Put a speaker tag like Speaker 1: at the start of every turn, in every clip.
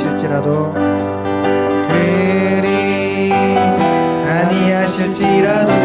Speaker 1: 아니하실지라도 그리 아니하실지라도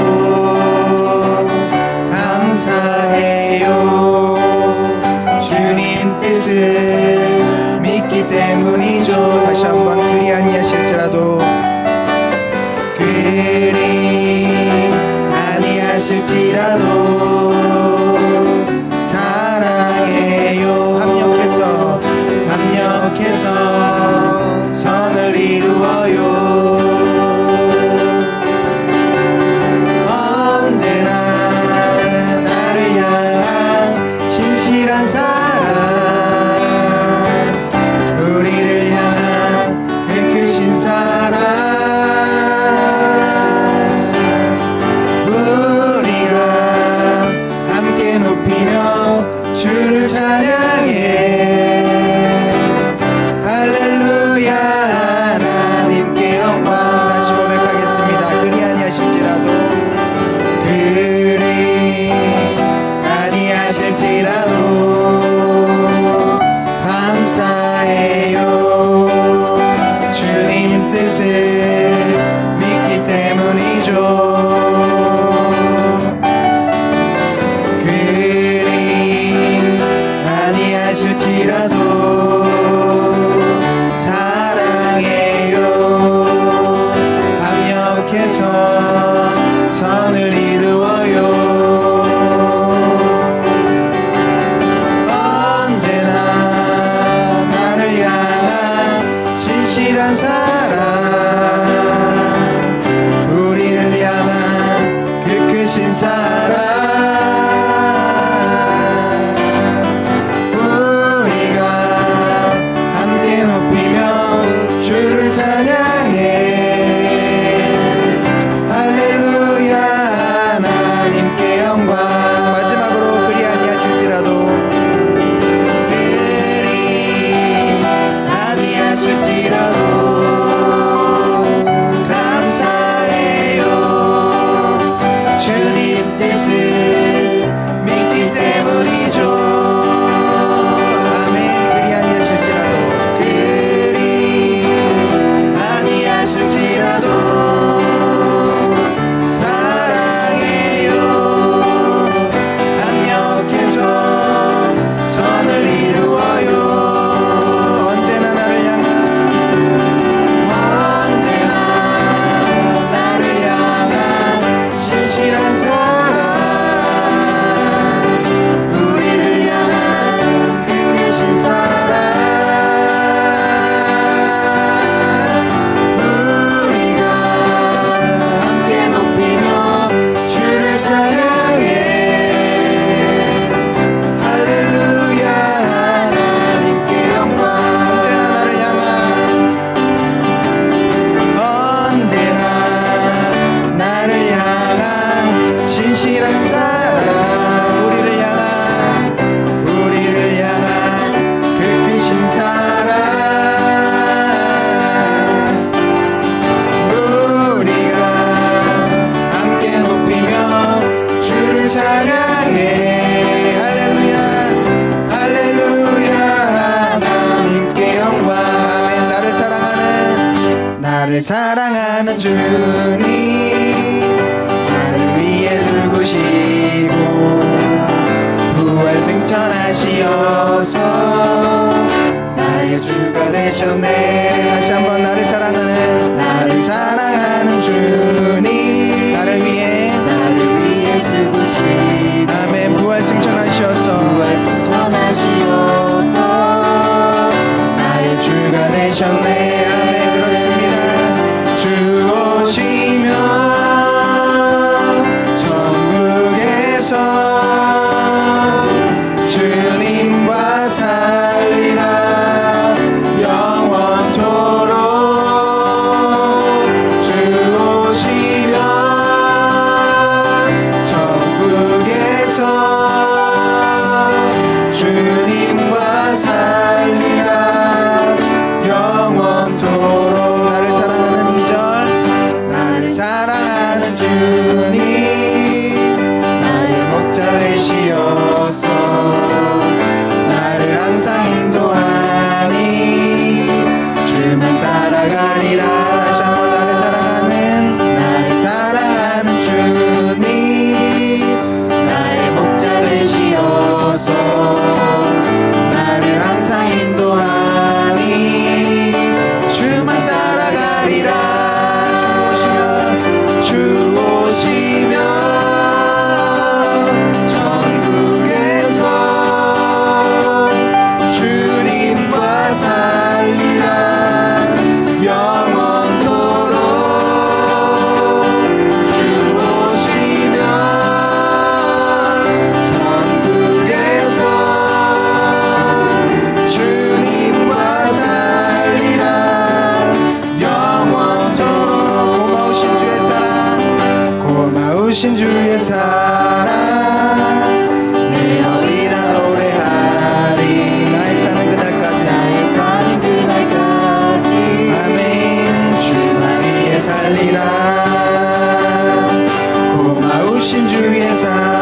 Speaker 1: 신 주의 사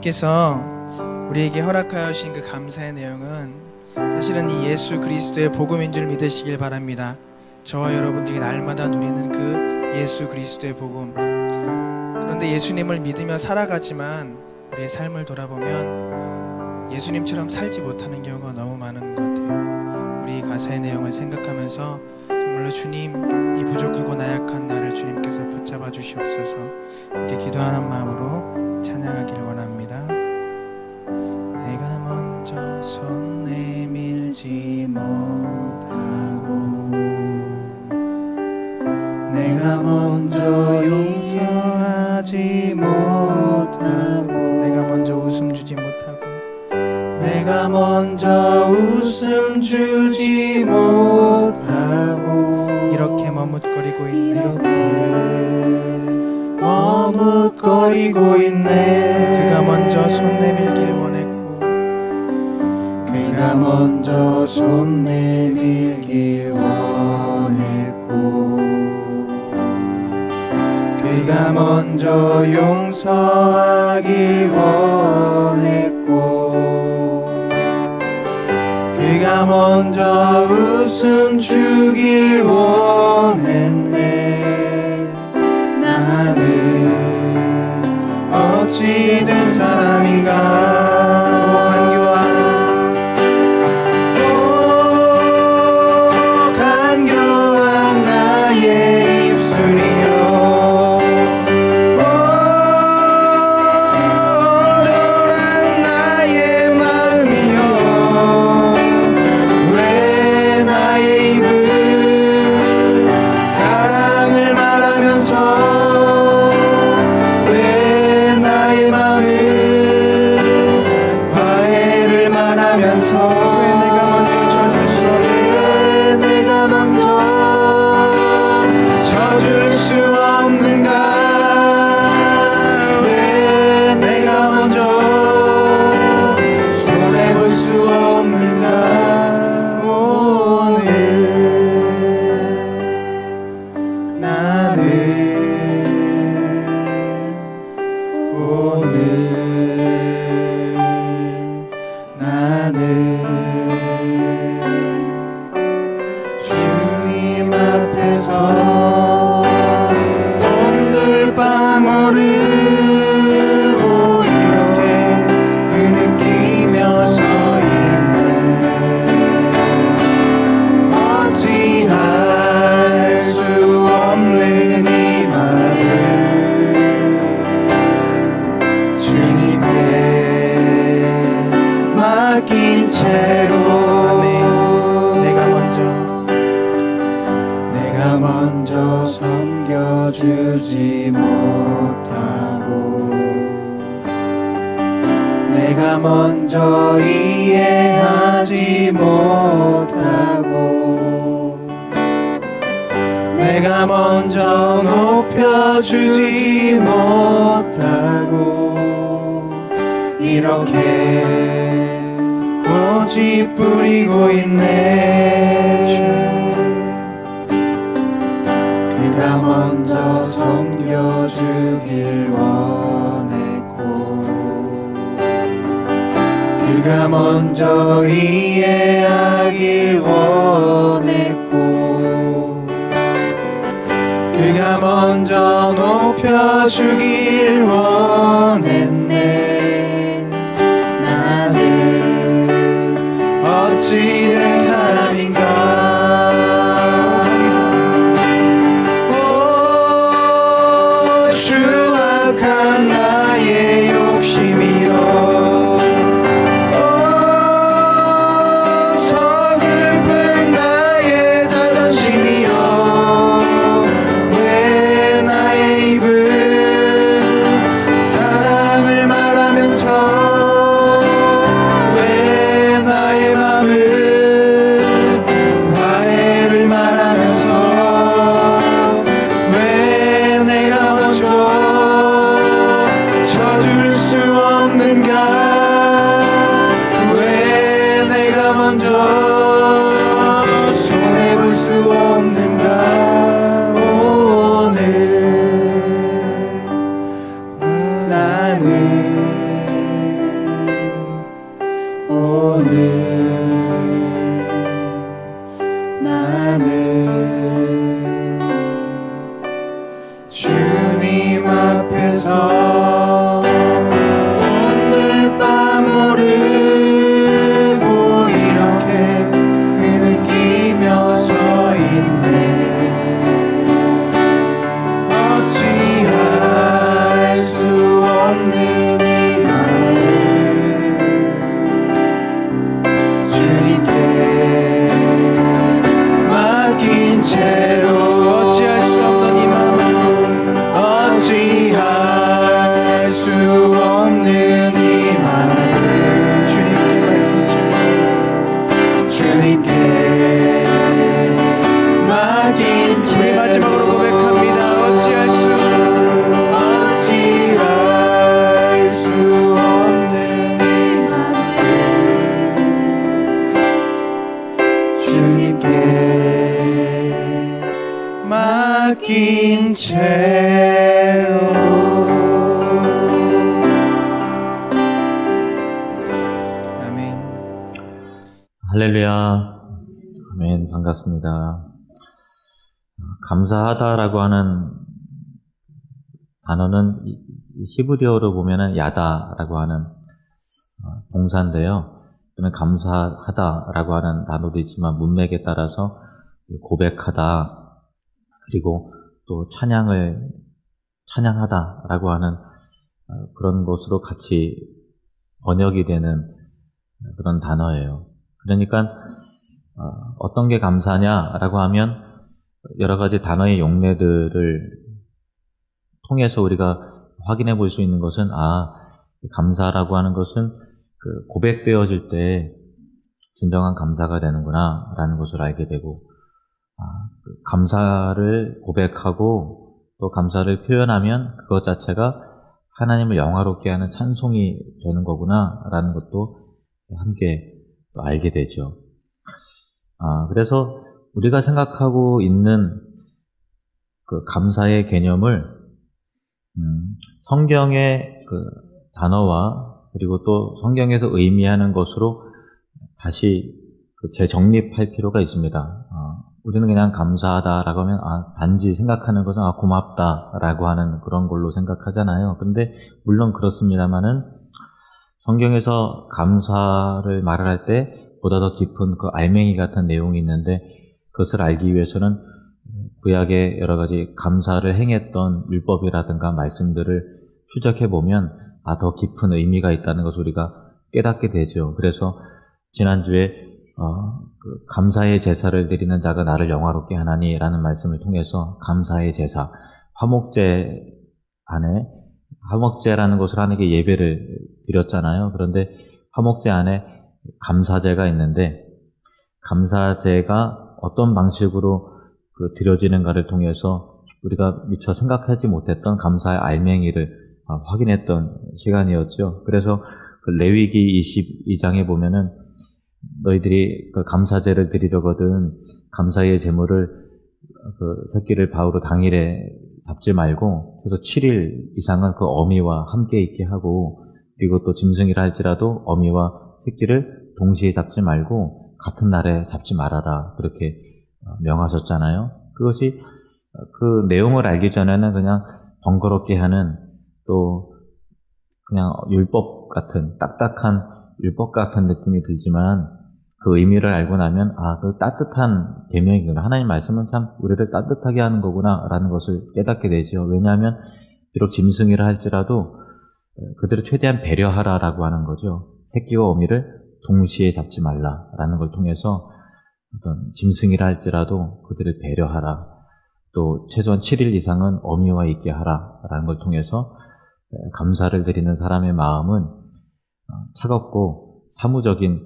Speaker 1: 우리 주님께서 우리에게 허락하여 주신 그 감사의 내용은 사실은 이 예수 그리스도의 복음인 줄 믿으시길 바랍니다. 저와 여러분들이 날마다 누리는 그 예수 그리스도의 복음. 그런데 예수님을 믿으며 살아가지만 우리의 삶을 돌아보면 예수님처럼 살지 못하는 경우가 너무 많은 것 같아요. 우리 이 가사의 내용을 생각하면서 정말로 주님 이 부족하고 나약한 나를 주님께서 붙잡아 주시옵소서 이렇게 기도하는 마음으로 찬양하길 원합니다. 못하고 내가 먼저 용서하지 못하고 내가 먼저 웃음 주지 못하고 내가 먼저 웃음 주지 못하고 이렇게 머뭇거리고 있네 머뭇거리고 있네 그가 먼저 손 내밀길 먼저 손 내밀길 원했고 그가 먼저 용서하길 원했고 그가 먼저 웃음 주길 원했네 먼저 섬겨주지 못하고 내가 먼저 이해하지 못하고 그가 먼저 높여주지 못하고 이렇게 고집 부리고 있네 주 그가 먼저 섬겨주길 원했고 그가 먼저 이해하길 원했고 그가 먼저 높여주길 원했네. 나는 어찌
Speaker 2: 감사하다라고 하는 단어는 히브리어로 보면은 야다라고 하는 어, 동사인데요. 그는 감사하다라고 하는 단어도 있지만 문맥에 따라서 고백하다 그리고 또 찬양을 찬양하다라고 하는 어, 그런 것으로 같이 번역이 되는 그런 단어예요. 그러니까 어, 어떤 게 감사냐라고 하면 여러 가지 단어의 용례들을 통해서 우리가 확인해 볼 수 있는 것은 아 감사라고 하는 것은 그 고백되어질 때 진정한 감사가 되는구나라는 것을 알게 되고 아, 그 감사를 고백하고 또 감사를 표현하면 그것 자체가 하나님을 영화롭게 하는 찬송이 되는 거구나라는 것도 함께 또 알게 되죠. 아, 그래서 우리가 생각하고 있는 그 감사의 개념을 음, 성경의 그 단어와 그리고 또 성경에서 의미하는 것으로 다시 그 재정립할 필요가 있습니다. 아, 우리는 그냥 감사하다라고 하면 아, 단지 생각하는 것은 아, 고맙다라고 하는 그런 걸로 생각하잖아요. 근데 물론 그렇습니다만은 성경에서 감사를 말을 할 때 보다 더 깊은 그 알맹이 같은 내용이 있는데 그것을 알기 위해서는 구약의 여러 가지 감사를 행했던 율법이라든가 말씀들을 추적해 보면 아, 더 깊은 의미가 있다는 것을 우리가 깨닫게 되죠. 그래서 지난주에 어, 그 감사의 제사를 드리는 자가 나를 영화롭게 하나니라는 말씀을 통해서 감사의 제사, 화목제 안에 화목제라는 것을 하나님께 예배를 드렸잖아요. 그런데 화목제 안에 감사제가 있는데 감사제가 어떤 방식으로 그 드려지는가를 통해서 우리가 미처 생각하지 못했던 감사의 알맹이를 어, 확인했던 시간이었죠. 그래서 그 레위기 22장에 보면은 너희들이 그 감사제를 드리려거든 감사의 제물을 그 새끼를 바우로 당일에 잡지 말고 그래서 7일 이상은 그 어미와 함께 있게 하고 그리고 또 짐승이라 할지라도 어미와 새끼를 동시에 잡지 말고 같은 날에 잡지 말아라 그렇게 어, 명하셨잖아요. 그것이 그 내용을 알기 전에는 그냥 번거롭게 하는 또 그냥 율법 같은 딱딱한 율법 같은 느낌이 들지만 그 의미를 알고 나면 아 그 따뜻한 계명이구나 하나님 말씀은 참 우리를 따뜻하게 하는 거구나라는 것을 깨닫게 되죠. 왜냐하면 비록 짐승이라 할지라도 그들을 최대한 배려하라라고 하는 거죠. 새끼와 어미를 동시에 잡지 말라라는 걸 통해서 어떤 짐승이라 할지라도 그들을 배려하라. 또 최소한 7일 이상은 어미와 있게 하라라는 걸 통해서 감사를 드리는 사람의 마음은 어, 차갑고 사무적인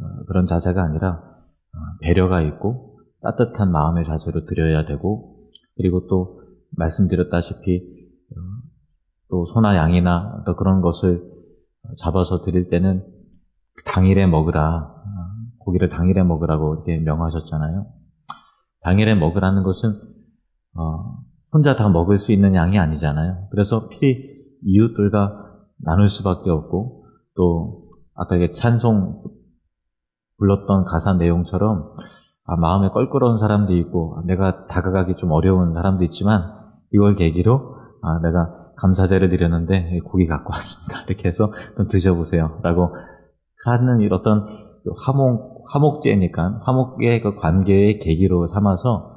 Speaker 2: 어, 그런 자세가 아니라 어, 배려가 있고 따뜻한 마음의 자세로 드려야 되고 그리고 또 말씀드렸다시피 또 소나 양이나 또 그런 것을 잡아서 드릴 때는 당일에 먹으라 고기를 당일에 먹으라고 이렇게 명하셨잖아요. 당일에 먹으라는 것은 어, 혼자 다 먹을 수 있는 양이 아니잖아요. 그래서 필히 이웃들과 나눌 수밖에 없고 또 아까 이게 찬송 불렀던 가사 내용처럼 아, 마음에 껄끄러운 사람도 있고 아, 내가 다가가기 좀 어려운 사람도 있지만 이걸 계기로 아, 내가 감사제를 드렸는데 고기 갖고 왔습니다. 이렇게 해서 좀 드셔보세요. 라고 하는 이 어떤 화목, 화목제니까 화목의 그 관계의 계기로 삼아서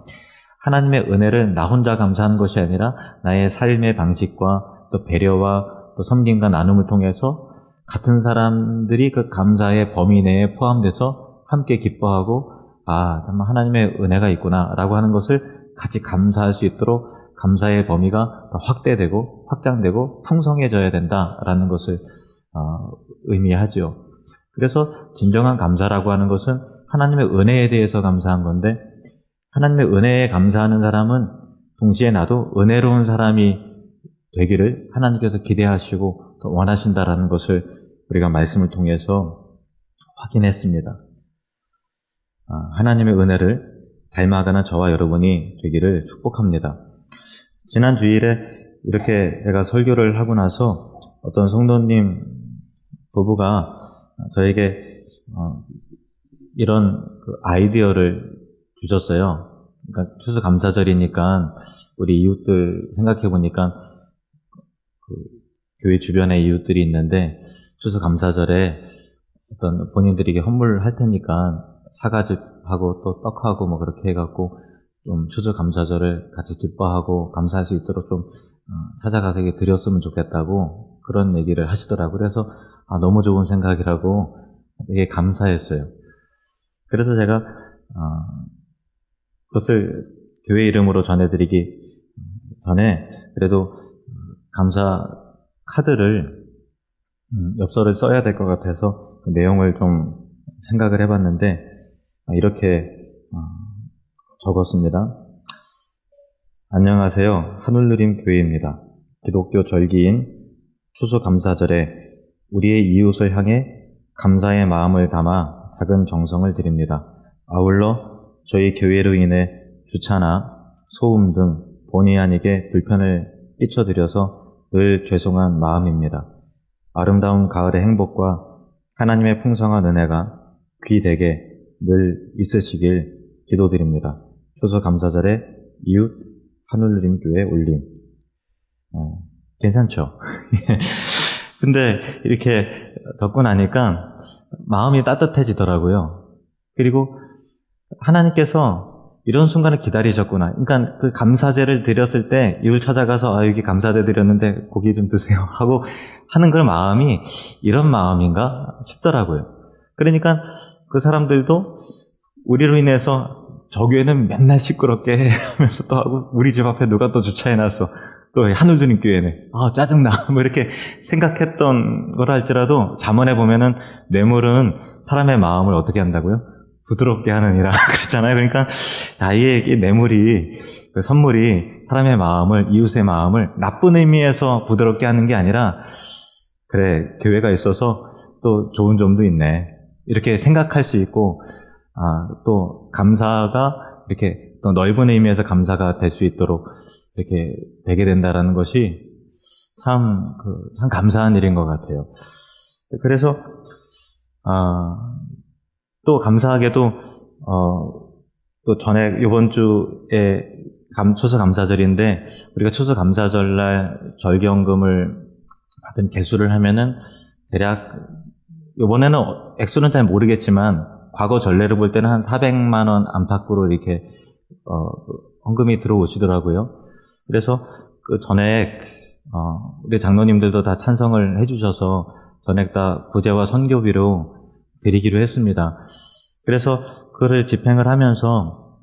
Speaker 2: 하나님의 은혜를 나 혼자 감사하는 것이 아니라 나의 삶의 방식과 또 배려와 또 섬김과 나눔을 통해서 같은 사람들이 그 감사의 범위 내에 포함돼서 함께 기뻐하고 아 정말 하나님의 은혜가 있구나라고 하는 것을 같이 감사할 수 있도록 감사의 범위가 더 확대되고 확장되고 풍성해져야 된다라는 것을 어, 의미하지요. 그래서 진정한 감사라고 하는 것은 하나님의 은혜에 대해서 감사한 건데 하나님의 은혜에 감사하는 사람은 동시에 나도 은혜로운 사람이 되기를 하나님께서 기대하시고 또 원하신다라는 것을 우리가 말씀을 통해서 확인했습니다. 아, 하나님의 은혜를 닮아가는 저와 여러분이 되기를 축복합니다. 지난 주일에 이렇게 제가 설교를 하고 나서 어떤 성도님 부부가 저에게 어, 이런 그 아이디어를 주셨어요. 그러니까 추수 감사절이니까 우리 이웃들 생각해 보니까 그 교회 주변에 이웃들이 있는데 추수 감사절에 어떤 본인들에게 헌물할 테니까 사과즙하고 또 떡하고 뭐 그렇게 해갖고 좀 추수 감사절을 같이 기뻐하고 감사할 수 있도록 좀 어, 찾아가서 드렸으면 좋겠다고 그런 얘기를 하시더라고요. 그래서 아, 너무 좋은 생각이라고 되게 감사했어요. 그래서 제가 어, 그것을 교회 이름으로 전해드리기 전에 그래도 감사 카드를 음, 엽서를 써야 될 것 같아서 그 내용을 좀 생각을 해봤는데 이렇게 어, 적었습니다. 안녕하세요. 하늘누림 교회입니다. 기독교 절기인 추수감사절에 우리의 이웃을 향해 감사의 마음을 담아 작은 정성을 드립니다. 아울러 저희 교회로 인해 주차나 소음 등 본의 아니게 불편을 끼쳐드려서 늘 죄송한 마음입니다. 아름다운 가을의 행복과 하나님의 풍성한 은혜가 귀되게 늘 있으시길 기도드립니다. 효소 감사절에 이웃 하늘누림 교회 올림. 어, 괜찮죠? 근데 이렇게 듣고 나니까 마음이 따뜻해지더라고요. 그리고 하나님께서 이런 순간을 기다리셨구나. 그러니까 그 감사제를 드렸을 때 이웃 찾아가서 아 여기 감사제 드렸는데 고기 좀 드세요 하고 하는 그런 마음이 이런 마음인가 싶더라고요. 그러니까 그 사람들도 우리로 인해서 저 교회는 맨날 시끄럽게 하면서 또 하고 우리 집 앞에 누가 또 주차해놨어. 또 하늘드림 교회네. 아 짜증나. 뭐 이렇게 생각했던 걸 할지라도 잠언에 보면은 뇌물은 사람의 마음을 어떻게 한다고요? 부드럽게 하느니라. 그렇잖아요. 그러니까 이 뇌물이 그 선물이 사람의 마음을 이웃의 마음을 나쁜 의미에서 부드럽게 하는 게 아니라 그래 교회가 있어서 또 좋은 점도 있네 이렇게 생각할 수 있고 아, 또 감사가 이렇게 또 넓은 의미에서 감사가 될 수 있도록 이렇게 되게 된다라는 것이 참, 그, 참 감사한 일인 것 같아요. 그래서, 아, 또 감사하게도, 어, 또 전에 이번 주에 감, 추수감사절인데, 우리가 추수감사절날 절기연금을 받은 개수를 하면은, 대략, 이번에는 액수는 잘 모르겠지만, 과거 전례를 볼 때는 한 400만 원 안팎으로 이렇게, 어, 헌금이 들어오시더라고요. 그래서 그 전액, 어, 우리 장로님들도 다 찬성을 해주셔서 전액 다 구제와 선교비로 드리기로 했습니다. 그래서 그를 집행을 하면서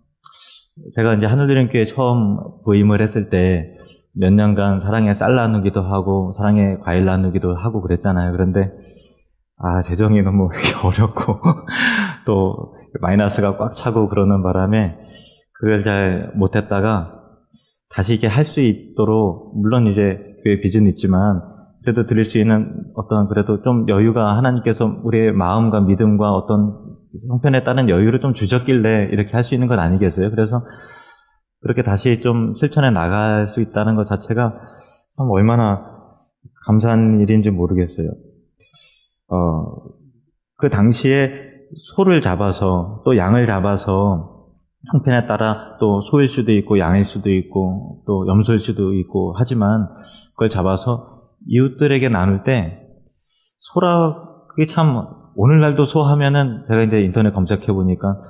Speaker 2: 제가 이제 하늘드림교회 처음 부임을 했을 때 몇 년간 사랑의 쌀 나누기도 하고 사랑의 과일 나누기도 하고 그랬잖아요. 그런데 아 재정이 너무 어렵고 또 마이너스가 꽉 차고 그러는 바람에 그걸 잘 못했다가 다시 이게 할 수 있도록 물론 이제 교회 빚은 있지만 그래도 드릴 수 있는 어떤 그래도 좀 여유가 하나님께서 우리의 마음과 믿음과 어떤 형편에 따른 여유를 좀 주셨길래 이렇게 할 수 있는 건 아니겠어요? 그래서 그렇게 다시 좀 실천해 나갈 수 있다는 것 자체가 참 얼마나 감사한 일인지 모르겠어요. 어, 그 당시에 소를 잡아서 또 양을 잡아서 형편에 따라 또 소일 수도 있고 양일 수도 있고 또 염소일 수도 있고 하지만 그걸 잡아서 이웃들에게 나눌 때 소라 그게 참 오늘날도 소 하면은 제가 이제 인터넷 검색해 보니까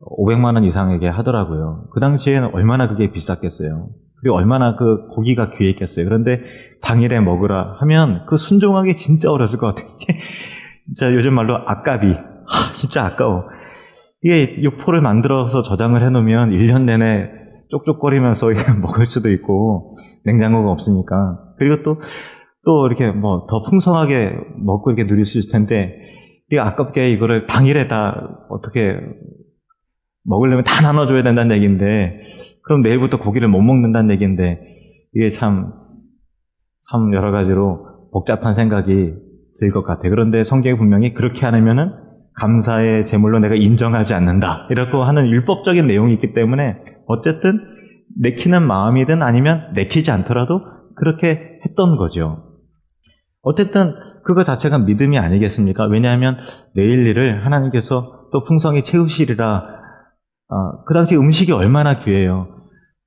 Speaker 2: 500만 원 이상에게 하더라고요. 그 당시에는 얼마나 그게 비쌌겠어요. 그리고 얼마나 그 고기가 귀했겠어요. 그런데 당일에 먹으라 하면 그 순종하기 진짜 어려웠을 것 같아요. 진짜 요즘 말로 아깝이 하, 진짜 아까워. 이게 육포를 만들어서 저장을 해놓으면 1년 내내 쪽쪽거리면서 먹을 수도 있고 냉장고가 없으니까 그리고 또 또 이렇게 뭐 더 풍성하게 먹고 이렇게 누릴 수 있을 텐데 이게 아깝게 이거를 당일에 다 어떻게 먹으려면 다 나눠줘야 된다는 얘기인데 그럼 내일부터 고기를 못 먹는다는 얘기인데 이게 참 참 여러 가지로 복잡한 생각이 들 것 같아요. 그런데 성경이 분명히 그렇게 하면은 감사의 제물로 내가 인정하지 않는다. 이라고 하는 율법적인 내용이 있기 때문에 어쨌든 내키는 마음이든 아니면 내키지 않더라도 그렇게 했던 거죠. 어쨌든 그거 자체가 믿음이 아니겠습니까? 왜냐하면 내일 일을 하나님께서 또 풍성히 채우시리라. 어, 그 당시 음식이 얼마나 귀해요.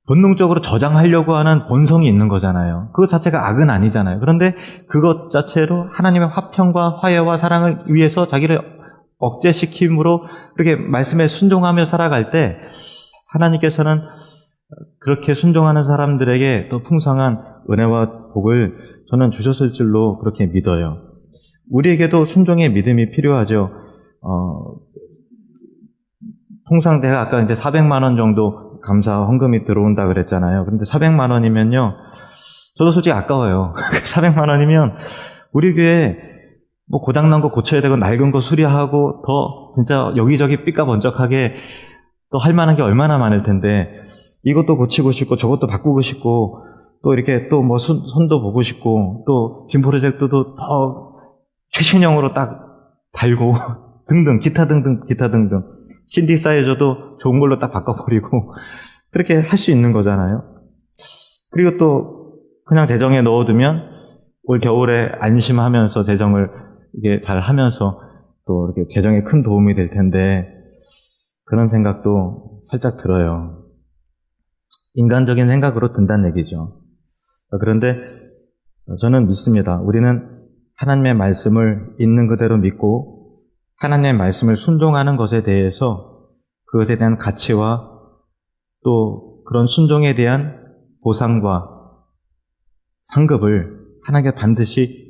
Speaker 2: 본능적으로 저장하려고 하는 본성이 있는 거잖아요. 그것 자체가 악은 아니잖아요. 그런데 그것 자체로 하나님의 화평과 화해와 사랑을 위해서 자기를 억제시킴으로 그렇게 말씀에 순종하며 살아갈 때 하나님께서는 그렇게 순종하는 사람들에게 또 풍성한 은혜와 복을 저는 주셨을 줄로 그렇게 믿어요. 우리에게도 순종의 믿음이 필요하죠. 어, 통상 내가 아까 이제 400만 원 정도 감사 헌금이 들어온다 그랬잖아요. 그런데 400만 원이면요. 저도 솔직히 아까워요. 400만 원이면 우리 교회 뭐 고장난 거 고쳐야 되고 낡은 거 수리하고 더 진짜 여기저기 삐까번쩍하게 또 할 만한 게 얼마나 많을 텐데 이것도 고치고 싶고 저것도 바꾸고 싶고 또 이렇게 또 뭐 손도 보고 싶고 또 빔 프로젝트도 더 최신형으로 딱 달고 등등 기타 등등 기타 등등 신디사이저도 좋은 걸로 딱 바꿔버리고 그렇게 할 수 있는 거잖아요. 그리고 또 그냥 재정에 넣어두면 올 겨울에 안심하면서 재정을 이게 잘 하면서 또 이렇게 재정에 큰 도움이 될 텐데 그런 생각도 살짝 들어요. 인간적인 생각으로 든다는 얘기죠. 그런데 저는 믿습니다. 우리는 하나님의 말씀을 있는 그대로 믿고 하나님의 말씀을 순종하는 것에 대해서 그것에 대한 가치와 또 그런 순종에 대한 보상과 상급을 하나님께 반드시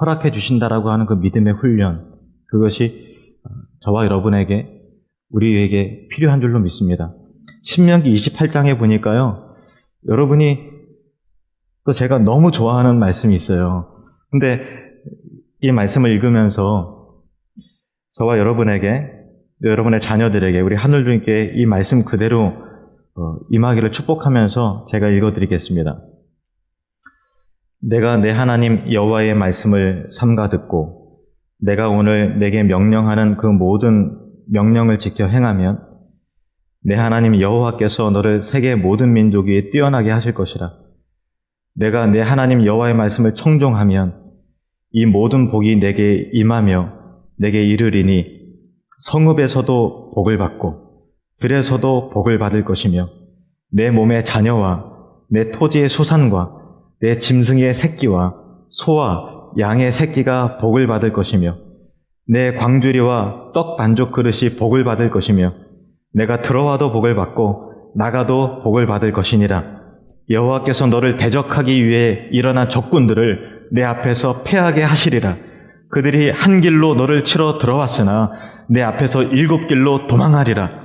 Speaker 2: 허락해 주신다라고 하는 그 믿음의 훈련, 그것이 저와 여러분에게, 우리에게 필요한 줄로 믿습니다. 신명기 28장에 보니까요, 여러분이 또 제가 너무 좋아하는 말씀이 있어요. 근데 이 말씀을 읽으면서 저와 여러분에게 여러분의 자녀들에게 우리 하늘 주님께 이 말씀 그대로 어, 임하기를 축복하면서 제가 읽어드리겠습니다. 내가 내 하나님 여호와의 말씀을 삼가 듣고 내가 오늘 내게 명령하는 그 모든 명령을 지켜 행하면 내 하나님 여호와께서 너를 세계 모든 민족 위에 뛰어나게 하실 것이라. 내가 내 하나님 여호와의 말씀을 청종하면 이 모든 복이 내게 임하며 내게 이르리니 성읍에서도 복을 받고 들에서도 복을 받을 것이며 내 몸의 자녀와 내 토지의 소산과 내 짐승의 새끼와 소와 양의 새끼가 복을 받을 것이며 내 광주리와 떡 반죽 그릇이 복을 받을 것이며 내가 들어와도 복을 받고 나가도 복을 받을 것이니라. 여호와께서 너를 대적하기 위해 일어난 적군들을 내 앞에서 패하게 하시리라. 그들이 한 길로 너를 치러 들어왔으나 내 앞에서 일곱 길로 도망하리라.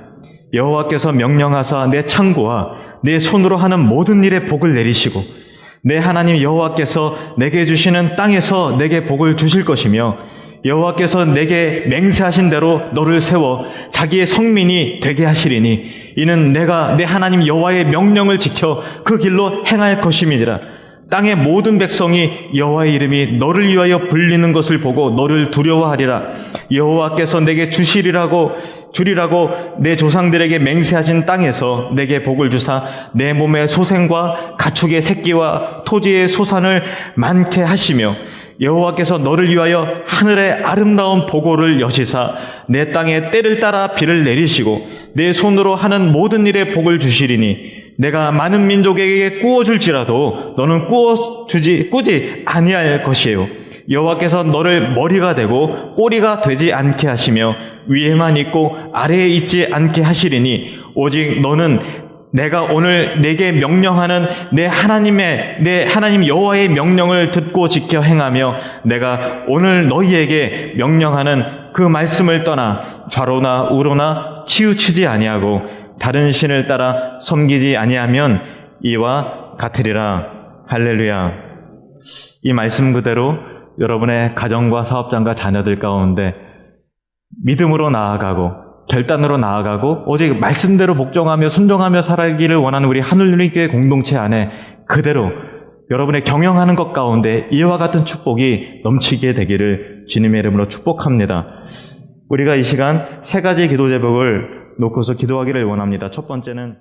Speaker 2: 여호와께서 명령하사 내 창고와 내 손으로 하는 모든 일에 복을 내리시고 내 하나님 여호와께서 내게 주시는 땅에서 내게 복을 주실 것이며 여호와께서 내게 맹세하신 대로 너를 세워 자기의 성민이 되게 하시리니 이는 내가 내 하나님 여호와의 명령을 지켜 그 길로 행할 것임이니라 땅의 모든 백성이 여호와의 이름이 너를 위하여 불리는 것을 보고 너를 두려워하리라. 여호와께서 내게 주시리라고 주리라고 내 조상들에게 맹세하신 땅에서 내게 복을 주사 내 몸의 소생과 가축의 새끼와 토지의 소산을 많게 하시며 여호와께서 너를 위하여 하늘의 아름다운 보고를 여시사 내 땅에 때를 따라 비를 내리시고 내 손으로 하는 모든 일에 복을 주시리니 내가 많은 민족에게 꾸어 줄지라도 너는 꾸어 주지 꾸지 아니할 것이에요. 여호와께서 너를 머리가 되고 꼬리가 되지 않게 하시며 위에만 있고 아래에 있지 않게 하시리니 오직 너는 내가 오늘 내게 명령하는 내 하나님의 내 하나님 여호와의 명령을 듣고 지켜 행하며 내가 오늘 너희에게 명령하는 그 말씀을 떠나 좌로나 우로나 치우치지 아니하고 다른 신을 따라 섬기지 아니하면 이와 같으리라 할렐루야 이 말씀 그대로 여러분의 가정과 사업장과 자녀들 가운데 믿음으로 나아가고 결단으로 나아가고 오직 말씀대로 복종하며 순종하며 살아기를 원하는 우리 하늘교회 공동체 안에 그대로 여러분의 경영하는 것 가운데 이와 같은 축복이 넘치게 되기를 주님의 이름으로 축복합니다. 우리가 이 시간 세 가지 기도 제목을 놓고서 기도하기를 원합니다. 첫 번째는